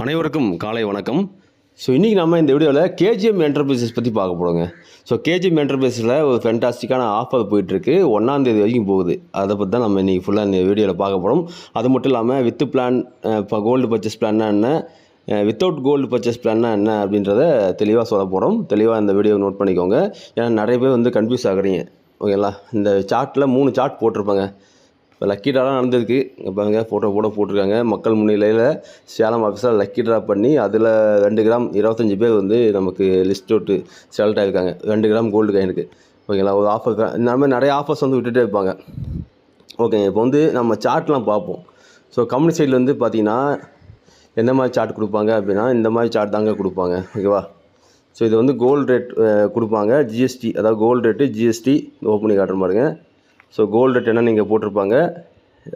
அனைவருக்கும் காலை வணக்கம். ஸோ இன்றைக்கி நம்ம இந்த வீடியோவில் கேஜிஎம் என்டர்பிரைசஸ் பற்றி பார்க்க போகிறோங்க ஸோ கேஜிஎம் என்டர்பிரைஸில் ஒரு ஃபென்டாஸ்டிக்கான ஆஃபர் போயிட்டுருக்கு. ஒன்றாந்தேதி வரைக்கும் போகுது. அதை பற்றி தான் நம்ம இன்றைக்கி ஃபுல்லாக இந்த வீடியோவில் பார்க்க போகிறோம் அது மட்டும் இல்லாமல் வித்து பிளான் இப்போ கோல்டு பர்ச்சேஸ் பிளான்னா என்ன? வித்தவுட் கோல்டு பர்ச்சேஸ் பிளான்னா என்ன அப்படின்றத தெளிவாக சொல்ல போகிறோம் தெளிவாக இந்த வீடியோ நோட் பண்ணிக்கோங்க. ஏன்னா நிறைய பேர் வந்து கன்ஃபியூஸ் ஆகுறீங்க. ஓகேங்களா இந்த சார்ட்டில் மூணு சார்ட் போட்டிருப்பாங்க. இப்போ லக்கி ட்ராலாம் நடந்திருக்கு. இங்கே பாருங்க ஃபோட்டோ கூட போட்டிருக்காங்க. மக்கள் முன்னிலையில் சேலம் ஆஃபீஸில் லக்கி ட்ரா பண்ணி அதில் ரெண்டு கிராம் இருபத்தஞ்சி பேர் வந்து நமக்கு லிஸ்ட் விட்டு செலக்ட் ஆகிருக்காங்க ரெண்டு கிராம் கோல்டு காயினுக்கு ஓகேங்களா ஒரு ஆஃபர் இந்த மாதிரி நிறைய ஆஃபர்ஸ் வந்து விட்டுட்டே இருப்பாங்க. ஓகேங்க இப்போ வந்து நம்ம சார்ட்லாம் பார்ப்போம். ஸோ கம்பெனி சைடில் வந்து பார்த்தீங்கன்னா எந்த மாதிரி சார்ட் கொடுப்பாங்க அப்படின்னா இந்த மாதிரி சார்ட் தாங்க கொடுப்பாங்க. ஓகேவா ஸோ இது வந்து கோல்டு ரேட் கொடுப்பாங்க. ஜிஎஸ்டி அதாவது கோல்டு ரேட்டு ஜிஎஸ்டி ஓப்பன் பண்ணி காட்டுற பாருங்க. ஸோ கோல்டு ரேட் என்ன நீங்கள் போட்டிருப்பாங்க?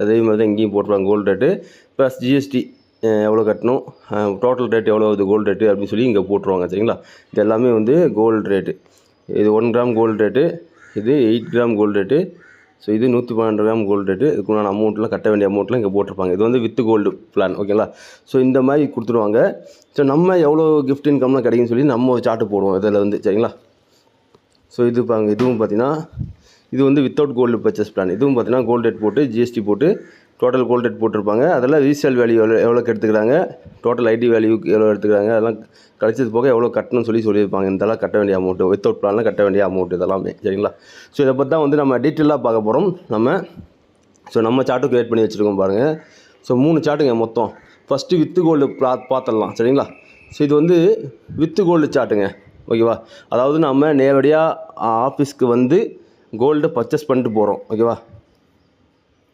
அதே மாதிரி தான் இங்கேயும் போட்டிருப்பாங்க கோல்டு ரேட்டு ப்ளஸ் ஜிஎஸ்டி எவ்வளோ கட்டணும்? டோட்டல் ரேட் எவ்வளோ ஆகுது கோல்டு ரேட்டு அப்படின்னு சொல்லி இங்கே போட்டுருவாங்க சரிங்களா? இது எல்லாமே வந்து கோல்டு ரேட்டு இது ஒன் கிராம் கோல்டு ரேட்டு இது eight gram gold rate so இது நூற்றி பன்னெண்டு கிராம் கோல்டு ரேட்டு இதுக்குண்டான அமௌண்ட்லாம் கட்ட வேண்டிய அமௌண்ட்லாம் இங்கே போட்டிருப்பாங்க. இது வந்து வித்து கோல்டு பிளான் ஓகேங்களா ஸோ இந்த மாதிரி கொடுத்துருவாங்க. ஸோ நம்ம எவ்வளோ கிஃப்ட் இன்கம்லாம் கிடைக்குன்னு சொல்லி நம்ம ஒரு சார்ட்டு போடுவோம் இதில் வந்து சரிங்களா? ஸோ இது பாருங்க இதுவும் பார்த்தீங்கன்னா இது வந்து வித்தவுட் கோல்டு பர்ச்சேஸ் பிளான் இதுவும் பார்த்தீங்கன்னா கோல்டு ரேட் போட்டு ஜிஎஸ்டி போட்டு டோட்டல் கோல்டு ரேட் போட்டிருப்பாங்க. அதெல்லாம் ரீசேல் வேல்யூ எவ்வளோ எவ்வளோக்கு எடுத்துக்கிறாங்க? டோட்டல் ஐடி வேல்யூ எவ்வளோ எடுத்துக்கிறாங்க? அதெல்லாம் கழிச்சது போக எவ்வளோ கட்டணும்னு சொல்லி சொல்லியிருப்பாங்க. இதெல்லாம் கட்ட வேண்டிய அமௌண்ட்டு வித்தவுட் பிளானில் கட்ட வேண்டிய அமௌண்ட் இதெல்லாமே. சரிங்களா? ஸோ இதை பற்றி தான் வந்து நம்ம டீட்டெயிலாக பார்க்க போகிறோம் நம்ம ஸோ நம்ம சார்ட்டு க்ரியேட் பண்ணி வச்சுருக்கோம் பாருங்கள் ஸோ மூணு சார்ட்டுங்க மொத்தம். ஃபஸ்ட்டு வித்து கோல்டு பா பார்த்துடலாம் சரிங்களா? ஸோ இது வந்து வித்து கோல்டு சார்ட்டுங்க ஓகேவா அதாவது நம்ம நேரடியாக ஆஃபீஸ்க்கு வந்து கோல்டு பர்ச்சேஸ் பண்ணிட்டு போகிறோம் ஓகேவா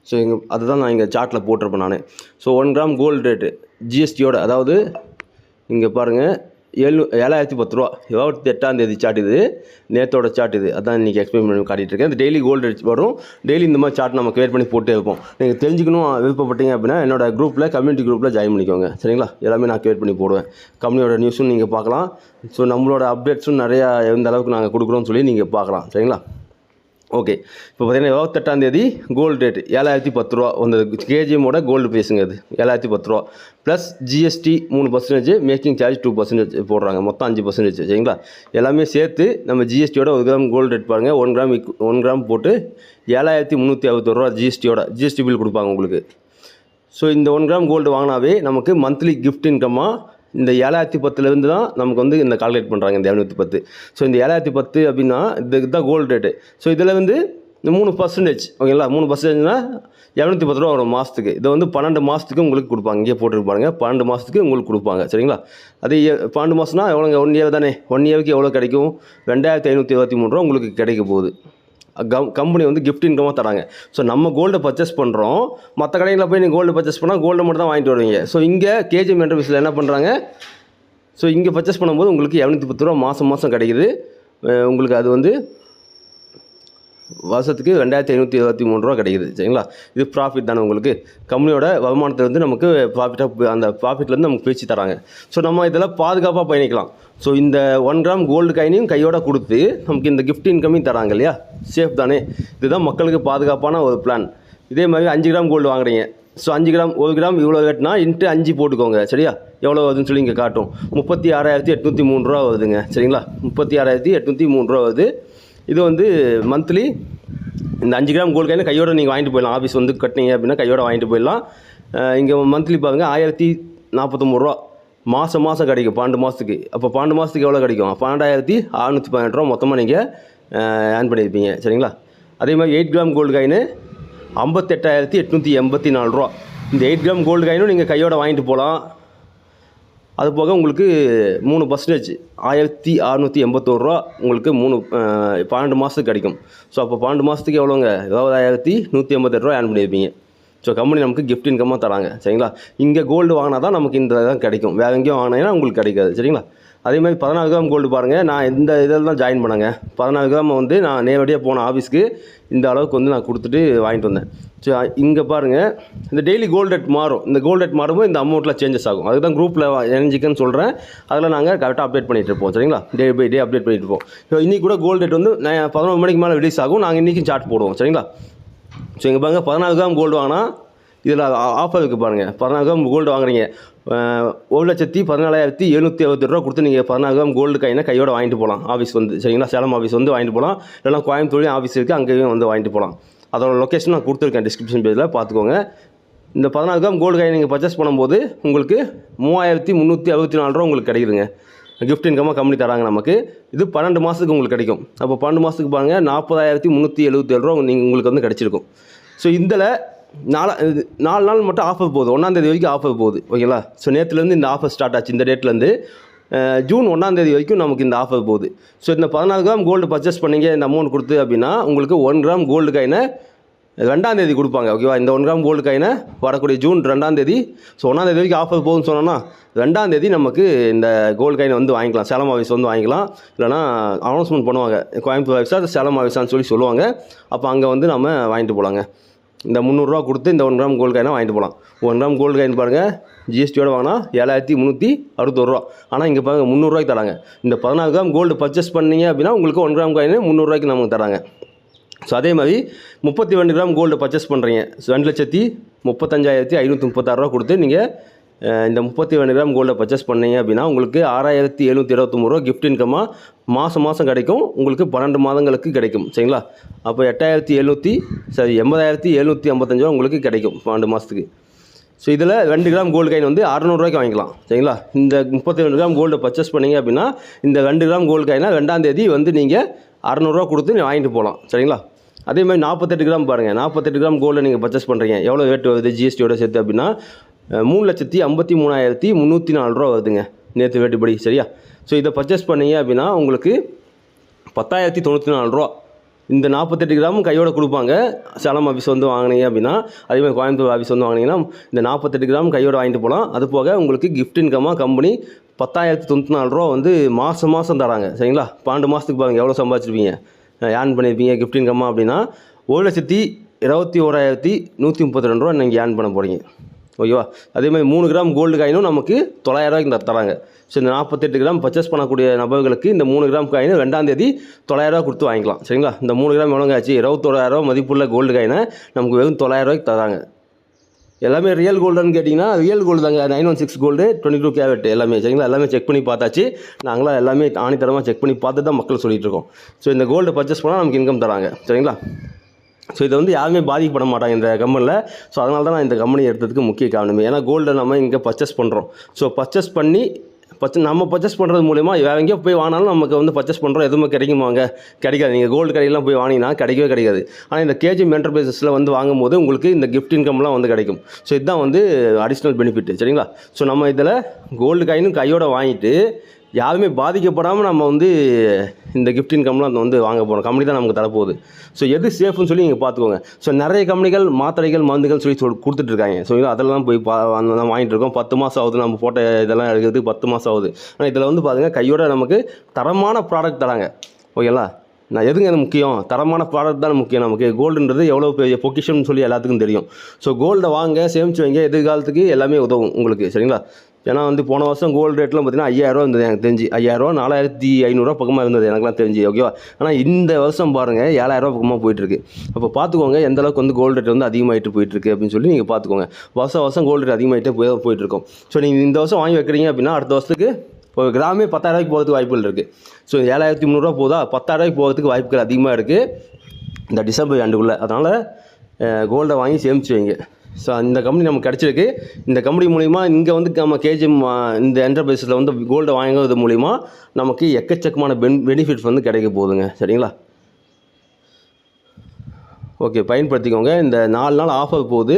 ஸோ எங்கள் அதுதான் நான் இங்கே சார்ட்டில் போட்டிருப்பேன் நான். So one gram gold rate ஜிஎஸ்டியோட அதாவது இங்கே பாருங்கள் ஏழு ஏழாயிரத்தி பத்து ரூபா. இருபத்தி எட்டாம் தேதி சார்ட் இது. நேற்றோட சார்ட் இது. அதான் இன்றைக்கி எக்ஸ்பிளைன் பண்ணி காட்டிகிட்டு இருக்கேன். இந்த டெய்லி கோல்டு ரேட் வரும். டெய்லி இந்த மாதிரி சார்ட் நம்ம கிரியேட் பண்ணி போட்டே இருப்போம். நீங்கள் தெரிஞ்சுக்கணும் விருப்பப்பட்டீங்க அப்படின்னா என்னோட குரூப்பில் கம்யூனிட்டி குரூப்பில் ஜாயின் பண்ணிக்கோங்க. சரிங்களா? எல்லாமே நான் கிரியேட் பண்ணி போடுவேன். கம்பெனியோட நியூஸும் நீங்கள் பார்க்கலாம். ஸோ நம்மளோட அப்டேட்ஸும் நிறையா எந்த அளவுக்கு நாங்கள் கொடுக்குறோம்னு சொல்லி நீங்கள் பார்க்கலாம். சரிங்களா? ஓகே இப்போ பார்த்தீங்கன்னா இருபத்தெட்டாந்தேதி கோல்டு ரேட் ஏழாயிரத்தி பத்து ரூபா. வந்தது கேஜிஎம்மோட கோல்டு பேசுங்க அது. ஏழாயிரத்தி பத்து ரூபா. ப்ளஸ் ஜிஎஸ்டி மூணு percentage making charge two percentage போடுறாங்க. மொத்தம் அஞ்சு பர்சன்டேஜ் சரிங்களா? எல்லாமே சேர்த்து நம்ம ஜிஎஸ்டியோட ஒரு கிராம் கோல்டு ரேட் பாருங்கள் ஒன் கிராம் ஒன் கிராம் போட்டு ஏழாயிரத்தி முந்நூற்றி அறுபத்தொரு ரூபா ஜிஎஸ்டியோட ஜிஎஸ்டி பில் கொடுப்பாங்க உங்களுக்கு. ஸோ இந்த ஒன் கிராம் கோல்டு வாங்கினாவே நமக்கு மந்த்லி கிஃப்ட் இன்கம்மாக இந்த ஏழாயிரத்தி பத்துலேருந்து தான் நமக்கு வந்து இந்த கால்குலேட் பண்ணுறாங்க இந்த இரநூத்தி பத்து. ஸோ இந்த ஏழாயிரத்தி பத்து அப்படின்னா இதுக்கு தான் கோல்டு ரேட்டு ஸோ இதில் வந்து இந்த மூணு பர்சன்டேஜ் ஓகேங்களா மூணு பர்சன்டேஜ்னா இரநூத்தி பத்து ரூபா வரும் மாதத்துக்கு இதை வந்து பன்னெண்டு மாதத்துக்கு உங்களுக்கு கொடுப்பாங்க. இங்கே போட்டுருப்பாங்க பன்னெண்டு மாதத்துக்கு உங்களுக்கு கொடுப்பாங்க. சரிங்களா? அது பன்னெண்டு மாதம்னா எவ்வளோங்க? ஒன் இயர் தானே? ஒன் இயருக்கு எவ்வளோ கிடைக்கும்? ரெண்டாயிரத்தி ஐநூற்றி இருபத்தி மூணு ரூபா உங்களுக்கு கிடைக்க போகுது. கம் கம்பெனி வந்து கிஃப்ட் இன்கமாக தராங்க. ஸோ நம்ம கோல்டை பர்ச்சேஸ் பண்ணுறோம் மற்ற கடைகளில் போய் நீங்கள் கோல்டு பர்ச்சேஸ் பண்ணால் கோல்டு மட்டும் தான் வாங்கிட்டு வருவீங்க. ஸோ இங்கே கேஜிஎம் என்டர்பிஸில் என்ன பண்ணுறாங்க ஸோ இங்கே பர்ச்சேஸ் பண்ணும்போது உங்களுக்கு இரநூத்தி பத்து ரூபா மாதம் மாதம் கிடைக்குது. உங்களுக்கு அது வந்து வருஷத்துக்கு ரெண்டாயிரத்தி ஐநூற்றி இருபத்தி மூணு ரூபா கிடைக்குது சரிங்களா? இது ப்ராஃபிட் தானே உங்களுக்கு. கம்பெனியோட வருமானத்தை வந்து நமக்கு ப்ராஃபிட்டாக அந்த ப்ராஃபிட்லேருந்து நமக்கு பிரித்து தராங்க. ஸோ நம்ம இதெல்லாம் பாதுகாப்பாக பயணிக்கலாம். ஸோ இந்த ஒன் கிராம் கோல்டு காயினையும் கையோட கொடுத்து நமக்கு இந்த கிஃப்ட் இன்கமையும் தராங்க இல்லையா? சேஃப் தானே. இதுதான் மக்களுக்கு பாதுகாப்பான ஒரு பிளான் இதே மாதிரி அஞ்சு கிராம் கோல்டு வாங்குறீங்க. ஸோ அஞ்சு கிராம் ஒரு கிராம் இவ்வளோ ரேட்னா இன்ட்டு அஞ்சு போட்டுக்கோங்க சரியா? எவ்வளோ வருதுன்னு சொல்லி இங்கே காட்டும். முப்பத்தி ஆறாயிரத்தி எட்நூற்றி மூணு ரூபா வருதுங்க சரிங்களா? முப்பத்தி ஆறாயிரத்தி எட்நூற்றி மூணு ரூபா வருது. இது வந்து மந்த்லி இந்த அஞ்சு கிராம் கோல்டு காயின் கையோட நீங்கள் வாங்கிட்டு போயிடலாம். ஆஃபீஸ் வந்து கட்டினீங்க அப்படின்னா கையோட வாங்கிட்டு போயிடலாம். இங்கே மந்த்லி பாருங்கள் ஆயிரத்தி நாற்பத்தொம்பது ரூபா. மாதம் மாதம் கிடைக்கும் பன்னெண்டு மாதத்துக்கு அப்போ பன்னெண்டு மாதத்துக்கு எவ்வளோ கிடைக்கும்? பன்னெண்டாயிரத்தி அறநூற்றி பதினெட்டு ரூபா மொத்தமாக நீங்கள் ஏர்ன் பண்ணியிருப்பீங்க. சரிங்களா? அதே மாதிரி எயிட் கிராம் கோல்டு காயின் ஐம்பத்தெட்டாயிரத்தி எட்நூற்றி எண்பத்தி நாலு ரூபா. இந்த எயிட் கிராம் கோல்டு காயினும் நீங்கள் கையோட வாங்கிட்டு போகலாம் அது போக உங்களுக்கு மூணு பர்சன்டேஜ் ஆயிரத்தி அறநூற்றி எண்பத்தோரு ரூபா உங்களுக்கு மூணு பன்னெண்டு மாதத்துக்கு கிடைக்கும். ஸோ அப்போ பன்னெண்டு மாதத்துக்கு எவ்வளோங்க இருபதாயிரத்தி நூற்றி எண்பத்தெட்டு ரூபா ஏர்ன் பண்ணியிருப்பீங்க. ஸோ கம்பெனி நமக்கு கிஃப்ட் இன்கமாக தராங்க. சரிங்களா? இங்கே கோல்டு வாங்கினா தான் நமக்கு இந்த தான் கிடைக்கும். வேறு எங்கேயும் வாங்கினீங்கன்னா உங்களுக்கு கிடைக்காது. சரிங்களா? அதே மாதிரி பதினாலு கிராம் கோல்டு பாருங்கள் நான் இந்த இதில் தான் ஜாயின் பண்ணேங்க. பதினாலு கிராம் வந்து நான் நேரடியாக போன ஆஃபீஸ்க்கு இந்த அளவுக்கு வந்து நான் கொடுத்துட்டு வாங்கிட்டு வந்தேன். ஸோ இங்கே பாருங்கள் இந்த டெய்லி கோல்டு ரேட் மாறும். இந்த கோல்டு ரேட் மாறும்போது இந்த அமௌண்ட்டில் சேஞ்சஸ் ஆகும். அதுக்கு தான் குரூப்பில் இணைஞ்சிக்கன்னு சொல்கிறேன் அதில் நாங்கள் கரெக்டாக அப்டேட் பண்ணிகிட்டு இருப்போம். சரிங்களா? டே பை டே அப்டேட் பண்ணிட்டு இருப்போம். ஸோ இன்றைக்கி கூட கோல்டு ரேட் வந்து நான் பதினொரு மணிக்கு மேலே ரிலீஸ் ஆகும். நாங்கள் இன்றைக்கும் சார்ட் போடுவோம். சரிங்களா? ஸோ இங்கே பாருங்க. பதினாலு கிராம் கோல்டு வாங்கினா இதில் ஆஃபர் இருக்குது பாருங்கள் பதினாறு கிராம் கோல்டு வாங்குறீங்க. ஒரு லட்சத்தி பதினாலாயிரத்தி எழுநூற்றி அறுபத்தி ரூபா கொடுத்து நீங்கள் பதினாறு கிராம் கோல்டு காயினை கையோட வாங்கிட்டு போகலாம் ஆஃபீஸ் வந்து சரிங்களா? சேலம் ஆஃபீஸ் வந்து வாங்கிட்டு போகலாம் இல்லைனா கோயம்புத்தூர்லேயும் ஆஃபீஸ் இருக்குது அங்கேயும் வந்து வாங்கிட்டு போகலாம் அதோட லொக்கேஷன் நான் கொடுத்துருக்கேன் டிஸ்கிரிப்ஷன் பேஜில் பார்த்துக்கோங்க. இந்த பதினாறு கிராம் கோல்டு காயின் நீங்கள் பர்ச்சேஸ் பண்ணும்போது உங்களுக்கு மூவாயிரத்தி முந்நூற்றி அறுபத்தி நாலு ரூபா உங்களுக்கு கிடைக்குதுங்க. கிஃப்ட் இன்கமாக கம்பெனி தராங்க நமக்கு. இது பன்னெண்டு மாதத்துக்கு உங்களுக்கு கிடைக்கும். அப்போ பன்னெண்டு மாதத்துக்கு பாருங்கள் நாற்பதாயிரத்தி முந்நூற்றி எழுபத்தி ஏழு ரூபா நீங்கள் உங்களுக்கு வந்து கிடச்சிருக்கும். ஸோ இதில் நாலா இது நாலு நாள் மட்டும் ஆஃபர் போகுது. ஒன்றாந்தேதி வரைக்கும் ஆஃபர் போகுது. ஓகேங்களா ஸோ நேற்றுலேருந்து இந்த ஆஃபர் ஸ்டார்ட் ஆச்சு. இந்த டேட்லேருந்து ஜூன் ஒன்றாந்தேதி வரைக்கும் நமக்கு இந்த ஆஃபர் போகுது. ஸோ இந்த பதினாறு கிராம் கோல்டு பர்ச்சேஸ் பண்ணிங்க இந்த அமௌண்ட் கொடுத்து அப்படின்னா உங்களுக்கு ஒன் கிராம் கோல்டு காயினை ரெண்டாந்தேதி கொடுப்பாங்க. ஓகேவா இந்த ஒன் கிராம் கோல்டு காயினை வரக்கூடிய ஜூன் ரெண்டாந்தேதி ஸோ ஒன்றாந்தேதி வரைக்கும் ஆஃபர் போகுதுன்னு சொன்னோன்னா ரெண்டாந்தேதி நமக்கு இந்த கோல்டு காயினை வந்து வாங்கிக்கலாம். சேலம் ஆஃபீஸ் வந்து வாங்கிக்கலாம். இல்லைனா அனௌன்ஸ்மெண்ட் பண்ணுவாங்க. கோயம்புத்தூர் ஆஃபீஸாக சேலம் ஆஃபீஸான்னு சொல்லி சொல்லுவாங்க. அப்போ அங்கே வந்து நம்ம வாங்கிட்டு போகலாங்க இந்த முந்நூறுரூவா கொடுத்து இந்த ஒன் கிராம் கோல்டு காயினை வாங்கிட்டு போகலாம் ஒன் கிராம் கோல்டு காயின் பாருங்கள் ஜிஎஸ்டியோட வாங்கினா ஏழாயிரத்தி முந்நூற்றி அறுபத்தொருவா ரூபா. ஆனால் இங்கே பாருங்கள் முந்நூறுரூவாய்க்கு தராங்க. இந்த பதினாறு கிராம் கோல்டு பர்ச்சேஸ் பண்ணீங்க அப்படின்னா உங்களுக்கு ஒன் கிராம் காயின் முந்நூறுரூவாய்க்கு நமக்கு தராங்க. ஸோ அதே மாதிரி முப்பத்தி ரெண்டு கிராம் கோல்டு பர்ச்சேஸ் பண்ணுறீங்க ரெண்டு லட்சத்தி முப்பத்தஞ்சாயிரத்தி ஐநூற்றி முப்பத்தாறுரூவா கொடுத்து நீங்கள் இந்த முப்பத்தி ஒன்று கிராம் கோல்டை பர்ச்சேஸ் பண்ணீங்க அப்படின்னா உங்களுக்கு ஆறாயிரத்தி எழுநூற்றி இருபத்தொம்பது ரூபா கிஃப்ட் இன்கமாக மாதம் மாதம் கிடைக்கும். உங்களுக்கு பன்னெண்டு மாதங்களுக்கு கிடைக்கும். சரிங்களா? அப்போ எட்டாயிரத்தி எழுநூற்றி சரி எண்பதாயிரத்தி எழுநூற்றி ஐம்பத்தஞ்சு ரூபா உங்களுக்கு கிடைக்கும் பன்னெண்டு மாதத்துக்கு ஸோ இதில் ரெண்டு கிராம் கோல்டு காயின் வந்து அறநூறுவாய்க்கு வாங்கிக்கலாம். சரிங்களா? இந்த முப்பத்தி ரெண்டு கிராம் கோல்டு பர்ச்சேஸ் பண்ணீங்க அப்படின்னா இந்த ரெண்டு கிராம் கோல்டு காயினா ரெண்டாம் தேதி வந்து நீங்கள் அறநூறுவா கொடுத்து நீ வாங்கிட்டு போகலாம் சரிங்களா? அதே மாதிரி நாற்பத்தெட்டு கிராம் பாருங்கள் நாற்பத்தெட்டு கிராம் கோல்டு நீங்கள் பர்ச்சேஸ் பண்ணுறீங்க எவ்வளோ ரேட் வருது? ஜிஎஸ்டியோட சேர்த்து அப்படின்னா மூணு லட்சத்தி ஐம்பத்தி மூணாயிரத்தி முந்நூற்றி நாலு ரூபா வருதுங்க. நேற்று வேட்டுப்படி சரியா? ஸோ இதை பர்ச்சேஸ் பண்ணீங்க அப்படின்னா உங்களுக்கு பத்தாயிரத்தி தொண்ணூற்றி நாலு ரூபா. இந்த நாற்பத்தெட்டு கிராம் கையோட கொடுப்பாங்க. சேலம் ஆஃபீஸ் வந்து வாங்கினீங்க அப்படின்னா அதே மாதிரி கோயம்புத்தூர் ஆஃபீஸ் வந்து வாங்கினீங்கன்னா இந்த நாற்பத்தெட்டு கிராம் கையோட வாங்கிட்டு போகலாம். அது போக உங்களுக்கு கிஃப்ட் இன்கமாக கம்பெனி பத்தாயிரத்தி தொண்ணூற்றி நாலு ரூபா வந்து மாதம் மாதம் தராங்க. சரிங்களா? பன்னெண்டு மாதத்துக்கு பாருங்க எவ்வளோ சம்பாதிச்சிருப்பீங்க? ஏர்ன் பண்ணியிருப்பீங்க கிஃப்ட் இன்கமாக அப்படின்னா ஒரு லட்சத்தி இருபத்தி ஓராயிரத்தி நூற்றி முப்பத்தி ரெண்டு ரூபா நீங்கள் ஏர்ன் பண்ண போகிறீங்க ஓகேவா? அதே மாதிரி மூணு கிராம் கோல்டு காயினும் நமக்கு தொள்ளாயிரரூவாய்க்கு த- தராங்க. ஸோ இந்த நாற்பத்தெட்டு கிராம் பர்ச்சேஸ் பண்ணக்கூடிய நபர்களுக்கு இந்த மூணு கிராம் காயின் ரெண்டாம் தேதி தொள்ளாயிரரூவா கொடுத்து வாங்கிக்கலாம். சரிங்களா? இந்த மூணு கிராம் எவ்வளோங்க ஆச்சு? இருபத்தோராயிரரூவா மதிப்புள்ள கோல்டு காயினை நமக்கு வெறும் தொள்ளாயிரரூவாய்க்கு தராங்க. எல்லாமே ரியல் கோல்டுன்னு கேட்டிங்கன்னா ரியல் கோல்டு தாங்க. Nine one six gold twenty two carat எல்லாமே. சரிங்களா? எல்லாமே செக் பண்ணி பார்த்தாச்சு. நாங்களாம் எல்லாமே ஆணித்தரமாக செக் பண்ணி பார்த்து தான் மக்கள் சொல்லிகிட்டு இருக்கோம். ஸோ இந்த கோல்டு பர்ச்சேஸ் பண்ணால் நமக்கு இன்கம் தராங்க. சரிங்களா? ஸோ இதை வந்து யாருமே பாதிக்கப்பட மாட்டாங்க இந்த கம்பெனியில் ஸோ அதனால தான் நான் இந்த கம்பெனி எடுத்ததுக்கு முக்கிய காரணமே. ஏன்னா கோல்டை நம்ம இங்கே பர்ச்சேஸ் பண்ணுறோம் ஸோ பர்ச்சேஸ் பண்ணி பர்ச்ச நம்ம பர்ச்சேஸ் பண்ணுறது மூலிமா வேறு எங்கேயோ போய் வாங்கினாலும் நமக்கு வந்து பர்ச்சேஸ் பண்ணுறோம் எதுவுமே கிடைக்குமாங்க கிடைக்காது. நீங்கள் கோல்டு கடையெல்லாம் போய் வாங்கினா கிடைக்கவே கிடைக்காது. ஆனால் இந்த கேஜிஎம் என்டர்பிரைசஸில் வந்து வாங்கும்போது உங்களுக்கு இந்த கிஃப்ட் இன்கம்லாம் வந்து கிடைக்கும். ஸோ இதுதான் வந்து அடிஷ்னல் பெனிஃபிட் சரிங்களா? ஸோ நம்ம இதில் கோல்டு காயினும் கையோட வாங்கிட்டு யாருமே பாதிக்கப்படாமல் நம்ம வந்து இந்த கிஃப்ட் இன்கம்லாம் வந்து வாங்க போகிறோம் கம்பெனி தான் நமக்கு தரப்போகுது. ஸோ எது சேஃப்னு சொல்லி நீங்கள் பார்த்துக்கோங்க. ஸோ நிறைய கம்பெனிகள் மாத்திரைகள் மருந்துகள் சொல்லி சொல் கொடுத்துட்ருக்காங்க. ஸோ அதெல்லாம் போய் பா தான் வாங்கிட்டு இருக்கோம். பத்து மாதம் ஆகுது. நம்ம போட்ட இதெல்லாம் எடுக்கிறதுக்கு பத்து மாதம் ஆகுது. ஆனால் இதில் வந்து பாருங்க கையோட நமக்கு தரமான ப்ராடக்ட் தராங்க. ஓகேங்களா? நான் எதுங்க அது முக்கியம்? தரமான ப்ராடக்ட் தான் முக்கியம் நமக்கு. கோல்டுன்றது எவ்வளோ பெரிய பொக்கிஷம்னு சொல்லி எல்லாத்துக்கும் தெரியும். ஸோ கோல்டை வாங்க சேமிச்சு வைங்க எதிர்காலத்துக்கு எல்லாமே உதவும் உங்களுக்கு. சரிங்களா? ஏன்னா வந்து போன வருஷம் கோல்டு ரேட்லாம் பார்த்தீங்கன்னா ஐயாயிரரூவா இருந்தது எனக்கு தெரிஞ்சு. ஐயாயிரரூவா நாலாயிரத்தி ஐநூறுரூவா பக்கமாக இருந்தது எனக்குலாம் தெரிஞ்சு ஓகேவா ஆனால் இந்த வருஷம் பாருங்கள் ஏழாயிரரூவா பக்கமாக போயிட்டுருக்கு அப்போ பார்த்துக்கோங்க எந்த அளவுக்கு வந்து கோல்டு ரேட் வந்து அதிகமாகிட்டு போயிட்டுருக்கு அப்படின்னு சொல்லி நீங்கள் பார்த்துக்கோங்க. வருஷம் வருஷம் கோல்டு ரேட் அதிகமாகிட்டே போய் போயிட்டுருக்கும் ஸோ நீங்கள் இந்த வருஷம் வாங்கி வைக்கிறீங்க அப்படின்னா அடுத்த வருஷத்துக்கு இப்போ கிராமே பத்தாயிரரூவாய்க்கு போகிறதுக்கு வாய்ப்புகள் இருக்குது ஸோ ஏழாயிரத்தி முந்நூறுரூவா போதா பத்தாயிரரூவாய்க்கு போகிறதுக்கு வாய்ப்புகள் அதிகமாக இருக்குது இந்த டிசம்பர் ஆண்டுக்குள்ளே அதனால் கோல்டை வாங்கி சேமிச்சு வைங்க. ஸோ இந்த கம்பெனி நமக்கு கிடச்சிருக்கு. இந்த கம்பெனி மூலிமா இங்கே வந்து நம்ம கேஜிஎம் இந்த என்டர்பிரைஸில் வந்து கோல்டை வாங்குறது மூலிமா நமக்கு எக்கச்சக்கமான பென் பெனிஃபிட்ஸ் வந்து கிடைக்க போகுதுங்க. சரிங்களா? ஓகே பயன்படுத்திக்கோங்க. இந்த நாலு நாள் ஆஃபர் போகுது.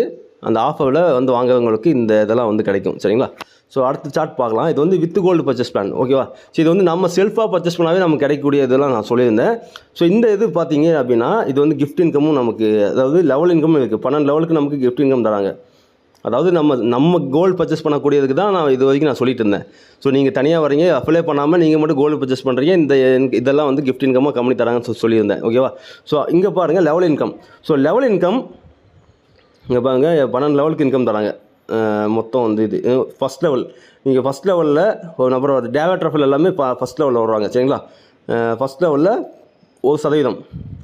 அந்த ஆஃபரில் வந்து வாங்குறவங்களுக்கு இந்த இதெல்லாம் வந்து கிடைக்கும். சரிங்களா? ஸோ அடுத்த சார்ட் பார்க்கலாம். இது வந்து வித் கோல்டு பர்ச்சேஸ் பிளான் ஓகேவா ஸோ இது வந்து நம்ம செல்ஃபாக பர்ச்சேஸ் பண்ணாவே நமக்கு கிடைக்கக்கூடிய இதெல்லாம் நான் சொல்லியிருந்தேன். ஸோ இந்த இது பார்த்தீங்க அப்படின்னா இது வந்து கிஃப்ட் இன்கமும் நமக்கு அதாவது லெவல் இன்கமும் இருக்குது பன்னெண்டு லெவலுக்கு நமக்கு கிஃப்ட் இன்கம் தராங்க. அதாவது நம்ம நம்ம கோல்டு பர்ச்சேஸ் பண்ணக்கூடியதுக்கு தான் நான் இது வரைக்கும் நான் சொல்லிட்டு இருந்தேன். ஸோ நீங்கள் தனியாக வரீங்க அப்ளை பண்ணாமல் நீங்கள் மட்டும் கோல்டு பர்ச்சேஸ் பண்ணுறீங்க இந்த இதெல்லாம் வந்து கிஃப்ட் இன்கமாக கம்பெனி தராங்கன்னு சொல்லி சொல்லியிருந்தேன். ஓகேவா ஸோ இங்கே பாருங்கள் level income so level income இங்கே பாருங்க பன்னெண்டு லெவலுக்கு இன்கம் தராங்க. மொத்தம் வந்து இது. ஃபஸ்ட் லெவல் நீங்கள் ஃபஸ்ட் லெவலில் ஒரு நபர் வருது டேவா ட்ரஃபில் எல்லாமே ஃபஸ்ட் லெவலில் வருவாங்க சரிங்களா? ஃபஸ்ட் லெவலில் ஒரு சதவீதம்.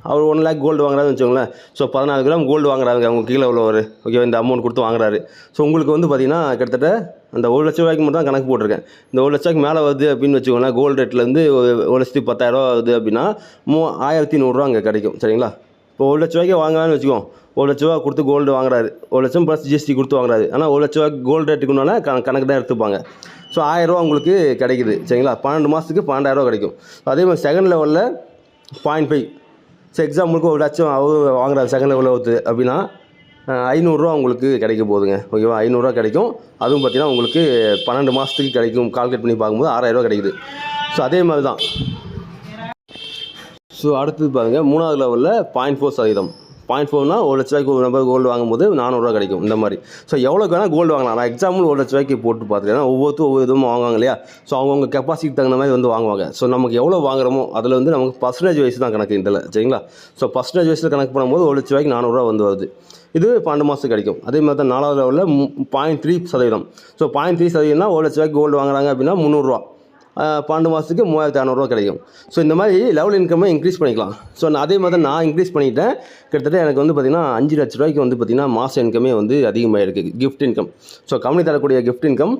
அவர் ஒன் லேக் கோல்டு வாங்குறாருன்னு வச்சுக்கோங்களேன். ஸோ பதினாலு கிராம் கோல்டு வாங்குறாங்க அவங்க கீழே உள்ளவர். ஓகே இந்த அமௌண்ட் கொடுத்து வாங்குறாரு. ஸோ உங்களுக்கு வந்து பார்த்திங்கன்னா கிட்டத்தட்ட அந்த ஒரு லட்ச ரூபாய்க்கு மட்டும் தான் கணக்கு போட்டிருக்கேன். இந்த ஒரு லட்சத்துக்கு மேலே வருது அப்படின்னு வச்சுக்கோங்களேன் கோல்டு ரேட்லேருந்து ஒரு லட்சத்தி பத்தாயிரரூவா வருது அப்படின்னா மூ ஆயிரத்தி நூறுரூவா அங்கே கிடைக்கும் சரிங்களா? இப்போ ஒரு லட்ச ரூபாய்க்கு வாங்கலாம்னு வச்சுக்கோம் ஒரு லட்ச ரூபா கொடுத்து கோல்டு வாங்குறாரு. ஒரு லட்சம் ப்ளஸ் ஜிஎஸ்டி கொடுத்து வாங்குறாரு. ஆனால் ஒரு லட்ச ரூபா கோல்டு ரேட்டுக்குனால க கணக்கு தான் எடுத்துப்பாங்க. ஸோ ஆயிரரூவா உங்களுக்கு கிடைக்குது. சரிங்களா? பன்னெண்டு மாதத்துக்கு பன்னெண்டாயிரரூவா கிடைக்கும். அதே மாதிரி செகண்ட் லெவலில் பாயிண்ட் ஃபைவ் ஸோ எக்ஸாம்பிளுக்கு ஒரு லட்சம் அவர் வாங்குறாரு செகண்ட் லெவலில் ஒருத்து அப்படின்னா ஐநூறுரூவா உங்களுக்கு கிடைக்க போகுதுங்க. ஓகேவா? ஐநூறுரூவா கிடைக்கும். அதுவும் பார்த்தீங்கன்னா உங்களுக்கு பன்னெண்டு மாதத்துக்கு கிடைக்கும். கால்குலேட் பண்ணி பார்க்கும்போது ஆறாயிரரூவா கிடைக்குது. ஸோ அதே மாதிரி தான் ஸோ அடுத்தது பாருங்கள் மூணாவது லெவலில் பாயிண்ட் ஃபோர் சதவீதம். பாயிண்ட் ஃபோர்னா ஒரு லட்ச ரூபாய்க்கு ஒரு நம்பர் கோல்டு வாங்கும்போது நானூறுரூவா கிடைக்கும் இந்த மாதிரி. ஸோ எவ்வளோக்கு வேணால் கோல்டு வாங்கலாம். நான் எக்ஸாம்பிள் ஒரு லட்ச ரூபாய்க்கு போட்டு பார்த்துருக்கேன் ஒவ்வொருத்தரும் ஒவ்வொரு இதுவும் வாங்குவாங்க இல்லையா? ஸோ அவங்கவுங்க கெப்பாசிட்டிக்கு தகுந்த மாதிரி வந்து வாங்குவாங்க. ஸோ நமக்கு எவ்வளோ வாங்குறோமோ அதில் வந்து நமக்கு பர்சன்டேஜ் வைஸ் தான் கணக்கு இதில். சரிங்களா? ஸோ பர்சன்டேஜ் வைஸில் கணக்கு பண்ணும்போது ஒரு லட்ச ரூபாய்க்கு நானூறுரூவா வந்து வருது. இது பன்னெண்டு மாதத்துக்கு கிடைக்கும். அதே மாதிரி தான் நாலாவது லெவலில் பாயிண்ட் த்ரீ சதவீதம். ஸோ பாயிண்ட் த்ரீ சதவீதம்னா ஒரு லட்ச ரூபாய்க்கு கோல்டு வாங்குறாங்க அப்படின்னா முந்நூறுரூவா பன்னெண்டு மாதத்துக்கு மூவாயிரத்து அறநூறுவா கிடைக்கும். ஸோ இந்த மாதிரி லெவல் இன்கம்மை இன்க்ரீஸ் பண்ணிக்கலாம். ஸோ நான் அதே மாதிரி தான் நான் இன்க்ரீஸ் பண்ணிட்டேன். கிட்டத்தட்ட எனக்கு வந்து பார்த்திங்கன்னா அஞ்சு லட்ச ரூபாய்க்கு வந்து பார்த்திங்கன்னா மாத இன்கமே வந்து அதிகமாக இருக்குது கிஃப்ட் இன்கம் ஸோ கம்பெனி தரக்கூடிய கிஃப்ட் இன்கம்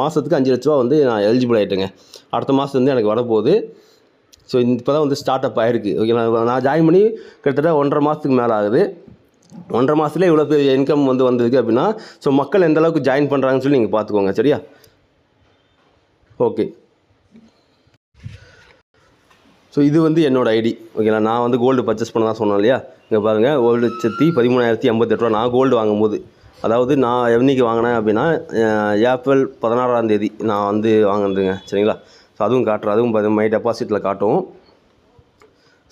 மாதத்துக்கு அஞ்சு லட்ச ரூபா வந்து நான் எலிஜிபிள் ஆகிட்டேங்க அடுத்த மாதம் வந்து எனக்கு வரப்போகுது. ஸோ இப்போ தான் வந்து ஸ்டார்ட் அப் ஆகிருக்கு நான் நான் ஜாயின் பண்ணி கிட்டத்தட்ட ஒன்றரை மாதத்துக்கு மேலே ஆகுது. ஒன்றரை மாதத்துல இவ்வளோ பெரிய இன்கம் வந்து வந்திருக்கு அப்படின்னா ஸோ மக்கள் எந்த அளவுக்கு ஜாயின் பண்ணுறாங்கன்னு சொல்லி நீங்கள் பார்த்துக்கோங்க. சரியா? ஓகே ஸோ இது வந்து என்னோடய ஐடி ஓகேங்களா நான் வந்து கோல்டு பர்ச்சேஸ் பண்ண தான் சொன்னேன் இல்லையா? இங்கே பாருங்கள் ஒரு லட்சத்தி பதிமூணாயிரத்தி எண்பத்தெட்டு ரூபா. நான் கோல்டு வாங்கும்போது அதாவது நான் என்னைக்கு வாங்கினேன் அப்படின்னா ஏப்ரல் பதினாறாம் தேதி நான் வந்து வாங்கினதுங்க. சரிங்களா? ஸோ அதுவும் காட்டுறேன். அதுவும் பாருங்க மை டெபாசிட்டில் காட்டும்.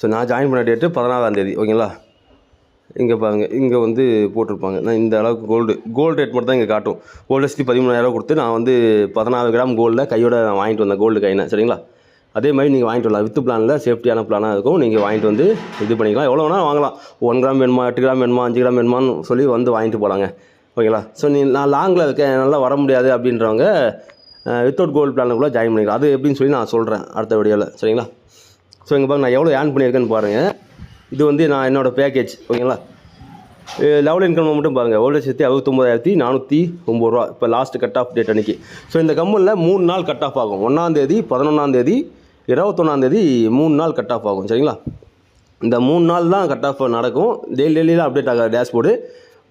ஸோ நான் ஜாயின் பண்ண டேட்டு பதினாறாம் தேதி. ஓகேங்களா இங்கே பாருங்கள் இங்கே வந்து போட்டிருப்பாங்க. நான் இந்த அளவுக்கு கோல்டு கோல்டு ரேட் மட்டும் தான் இங்கே காட்டும். கோல்டு லட்சத்தி பதிமூணாயிரம் கொடுத்து நான் வந்து பதினாறு கிராம் கோல்டில் கையோட நான் வாங்கிட்டு வந்தேன் கோல்டு கையினை சரிங்களா? அதே மாதிரி நீங்கள் வாங்கிட்டு வரலாம். வித்து பிளானில் சேஃப்டியான பிளானாக இருக்கும். நீங்கள் வாங்கிட்டு வந்து இது பண்ணிக்கலாம். எவ்வளோ வேணால் வாங்கலாம். ஒன் கிராம் வேணுமா எட்டு கிராம் வேணுமா அஞ்சு கிராம் வேணுமான்னு சொல்லி வந்து வாங்கிட்டு போகலாங்க ஓகேங்களா? ஸோ நீ நான் லாங்கில் இருக்கேன். என்னால் வர முடியாது அப்படின்றவங்க வித்தவுட் கோல்டு பிளானுக்குள்ளே ஜாயின் பண்ணிக்கலாம். அது எப்படின்னு சொல்லி நான் சொல்கிறேன் அடுத்த வீடியோவில் சரிங்களா? ஸோ இங்கே பாருங்க நான் எவ்வளோ ஏர்ன் பண்ணியிருக்கேன்னு பாருங்கள் இது வந்து நான் என்னோடய பேக்கேஜ் ஓகேங்களா? லெவல் இன்கம் மட்டும் பாருங்கள் ஒரு லட்சத்தி அறுபத்தொம்போதாயிரத்தி நானூற்றி ஒம்பது ரூபா. இப்போ லாஸ்ட் கட் ஆஃப் டேட் அன்றைக்கி ஸோ இந்த கம்மலில் மூணு நாள் கட் ஆஃப் ஆகும். ஒன்றாந்தேதி பதினொன்றாந்தேதி இருபத்தொன்னாந்தேதி மூணு நாள் கட் ஆஃப் ஆகும் சரிங்களா? இந்த மூணு நாள் தான் கட் ஆஃப் நடக்கும். டெய்லி டெய்லியில் அப்டேட் ஆகாது டேஷ்போர்டு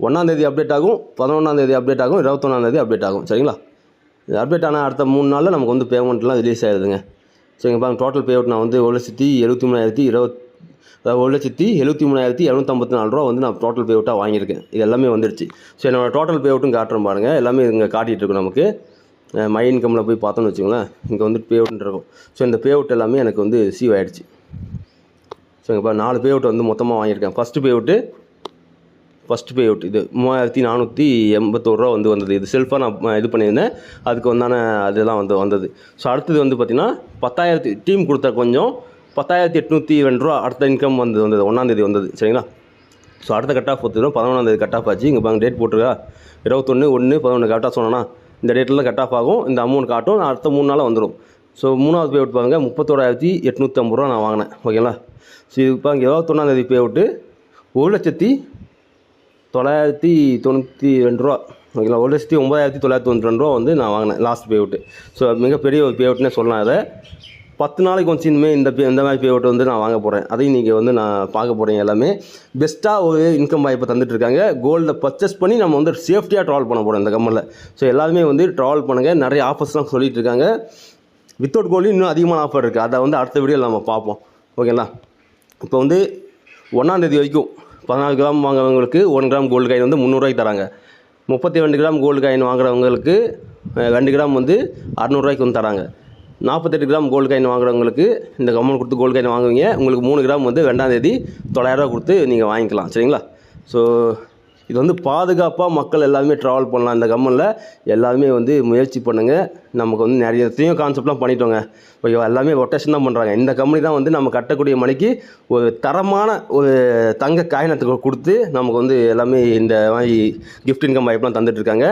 ஒன்றாந்தேதி அப்டேட் ஆகும் பதினொன்றாந்தேதி அப்டேட் ஆகும் இருபத்தொன்னாந்தேதி அப்டேட் ஆகும் சரிங்களா? இது அப்டேட் ஆனால் அடுத்த மூணு நாளில் நமக்கு வந்து பேமெண்ட்லாம் ரிலீஸ் ஆகிடுதுங்க சரிங்க பாருங்க டோட்டல் பே அவுட் நான் வந்து ஒரு லட்சத்தி எழுபத்தி மூணாயிரத்தி இருபத் ஒரு லட்சத்தி எழுபத்தி மூணாயிரத்தி இரநூத்தம்பத்தி நாலு ரூபா வந்து நான் டோட்டல் பே அவுட்டாக வாங்கியிருக்கேன். இது எல்லாமே வந்துடுச்சு ஸோ என்னோடய டோட்டல் பே அவுட்டும் காட்டுறேன் பாருங்கள் எல்லாமே இங்கே காட்டிகிட்டு இருக்கும் நமக்கு. மை இன்கமில் போய் பார்த்தோம்னு வச்சுக்கோங்களேன் இங்கே வந்து பே அவுட்னு இருக்கும். ஸோ இந்த பே அவுட் எல்லாமே எனக்கு வந்து சீவ் ஆகிடுச்சு ஸோ இங்கே நாலு பே அவுட் வந்து மொத்தமாக வாங்கியிருக்கேன். First pay out first pay out இது மூவாயிரத்தி நானூற்றி எண்பத்தோரு வந்து வந்தது. இது செல்ஃபாக நான் இது பண்ணியிருந்தேன். அதுக்கு வந்தான அதெல்லாம் வந்து வந்தது. ஸோ அடுத்தது வந்து பார்த்திங்கன்னா பத்தாயிரத்தி டீம் கொடுத்த கொஞ்சம் பத்தாயிரத்தி எட்நூற்றி ரெண்டு ரூபா அடுத்த இன்கம் வந்து வந்தது. ஒன்றாந்தேதி வந்தது சரிங்களா? ஸோ அடுத்த கட் ஆஃப் ஒத்துக்கிறோம் பதினொன்றாந்தேதி கட் ஆஃப் ஆச்சு. இங்கே பாருங்க டேட் போட்டிருக்கா? இருபத்தொன்று ஒன்று பதினொன்று கரெக்டாக சொன்னேன்னா இந்த டேட்டில் கட் ஆஃப் ஆகும். இந்த அமௌண்ட் காட்டும். அடுத்த மூணு நாளாக வந்துடும் ஸோ மூணாவது பே அவுட் பாருங்கள் முப்பத்தோராயிரத்தி எட்நூற்றி ஐம்பது ரூபா நான் வாங்கினேன். ஓகேங்களா ஸோ இது பாருங்க. இருபத்தொன்னாந்தேதி பே அவுட்டு ஒரு லட்சத்தி தொள்ளாயிரத்தி தொண்ணூற்றி ரெண்டு ரூபா. ஓகேங்களா ஒரு லட்சத்தி ஒம்பதாயிரத்தி தொள்ளாயிரத்தி தொண்ணூற்றி ரெண்டு ரூபா வந்து நான் வாங்கினேன். லாஸ்ட் பே அவுட்டு ஸோ மிகப்பெரிய ஒரு பே அவுட்னே சொல்லலாம் அதை பத்து நாளைக்கு கொஞ்சம் இனிமேல் இந்த இந்த மாதிரி பே அவுட் வந்து நான் வாங்க போகிறேன் அதையும் நீங்கள் வந்து நான் பார்க்க போகிறேன் எல்லாமே. பெஸ்ட்டாக ஒரு இன்கம் வாய்ப்பை தந்துட்டு இருக்காங்க கோல்டை பர்ச்சேஸ் பண்ணி நம்ம வந்து சேஃப்டியாக ட்ராவல் பண்ண போகிறோம் இந்த கம்மலில். ஸோ எல்லாருமே வந்து ட்ராவல் பண்ணுங்கள் நிறைய ஆஃபர்ஸ்லாம் சொல்லிட்டு இருக்காங்க வித்தவுட் கோல்டு இன்னும் அதிகமான ஆஃபர் இருக்குது அதை வந்து அடுத்த வீடியோவில் நம்ம பார்ப்போம். ஓகேங்களா இப்போ வந்து ஒன்றாந்தேதி வரைக்கும் பதினாலு கிராம் வாங்குறவங்களுக்கு ஒன் கிராம் கோல்டு காயின் வந்து முந்நூறுரூவாய்க்கு தராங்க. முப்பத்தி ரெண்டு கிராம் கோல்டு காயின் வாங்குறவங்களுக்கு ரெண்டு கிராம் வந்து அறநூறுவாய்க்கு வந்து தராங்க. நாற்பத்தெட்டு கிராம் கோல்டு காயின் வாங்குறவங்களுக்கு இந்த அமௌண்ட் கொடுத்து கோல்டு காயின் வாங்குவீங்க. உங்களுக்கு மூணு கிராம் வந்து ரெண்டாந்தேதி தொள்ளாயிரரூவா கொடுத்து நீங்கள் வாங்கிக்கலாம். சரிங்களா? ஸோ இது வந்து பாதுகாப்பாக மக்கள் எல்லாருமே ட்ராவல் பண்ணலாம். இந்த கம்மலில் எல்லாருமே வந்து முயற்சி பண்ணுங்கள் நமக்கு வந்து நிறைய எத்தனையோ கான்செப்ட்லாம் பண்ணிட்டோங்க. ஓகேவா எல்லாமே ரொட்டேஷன் தான் பண்ணுறாங்க இந்த கம்பெனி தான் வந்து நம்ம கட்டக்கூடிய மணிக்கு ஒரு தரமான ஒரு தங்க காயினத்துக்கு கொடுத்து நமக்கு வந்து எல்லாமே இந்த மாதிரி கிஃப்ட் இன்கம் வாய்ப்புலாம் தந்துட்டுருக்காங்க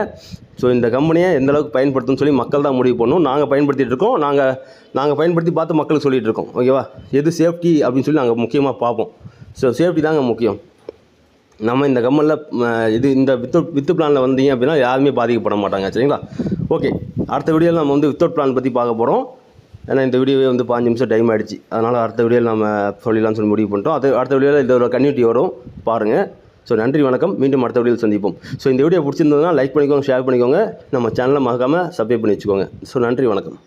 ஸோ இந்த கம்பெனியை எந்த அளவுக்கு பயன்படுத்துன்னு சொல்லி மக்கள் தான் முடிவு பண்ணணும். நாங்கள் பயன்படுத்திகிட்டு இருக்கோம். நாங்கள் நாங்கள் பயன்படுத்தி பார்த்து மக்களுக்கு சொல்லிகிட்டு இருக்கோம். ஓகேவா எது சேஃப்டி அப்படின்னு சொல்லி நாங்கள் முக்கியமாக பார்ப்போம். ஸோ சேஃப்டி தாங்க முக்கியம். நம்ம இந்த கம்மலில் இது இந்த வித்து வித்து பிளானில் வந்தீங்க அப்படின்னா யாருமே பாதிக்கப்பட மாட்டாங்க சரிங்களா? ஓகே. அடுத்த வீடியோவில் நம்ம வந்து வித்தவுட் பிளான் பற்றி பார்க்க போகிறோம் ஏன்னா இந்த வீடியோவே வந்து பாஞ்சு நிமிஷம் டைம் ஆகிடுச்சு அதனால் அடுத்த வீடியோவில் நம்ம சொல்லிடலாம்னு சொல்லி முடிவு பண்ணிட்டோம். அது அடுத்த வீடியோவில் இதோட கன்யூட்டி வரும். பாருங்கள் ஸோ நன்றி வணக்கம். மீண்டும் அடுத்த வீடியோவில் சந்திப்போம். ஸோ இந்த வீடியோ பிடிச்சிருந்ததுன்னா லைக் பண்ணிக்கோங்க ஷேர் பண்ணிக்கோங்க. நம்ம சேனலை மறக்காமல் சப்ஸ்கிரைப் பண்ணி வச்சுக்கோங்க. ஸோ நன்றி வணக்கம்.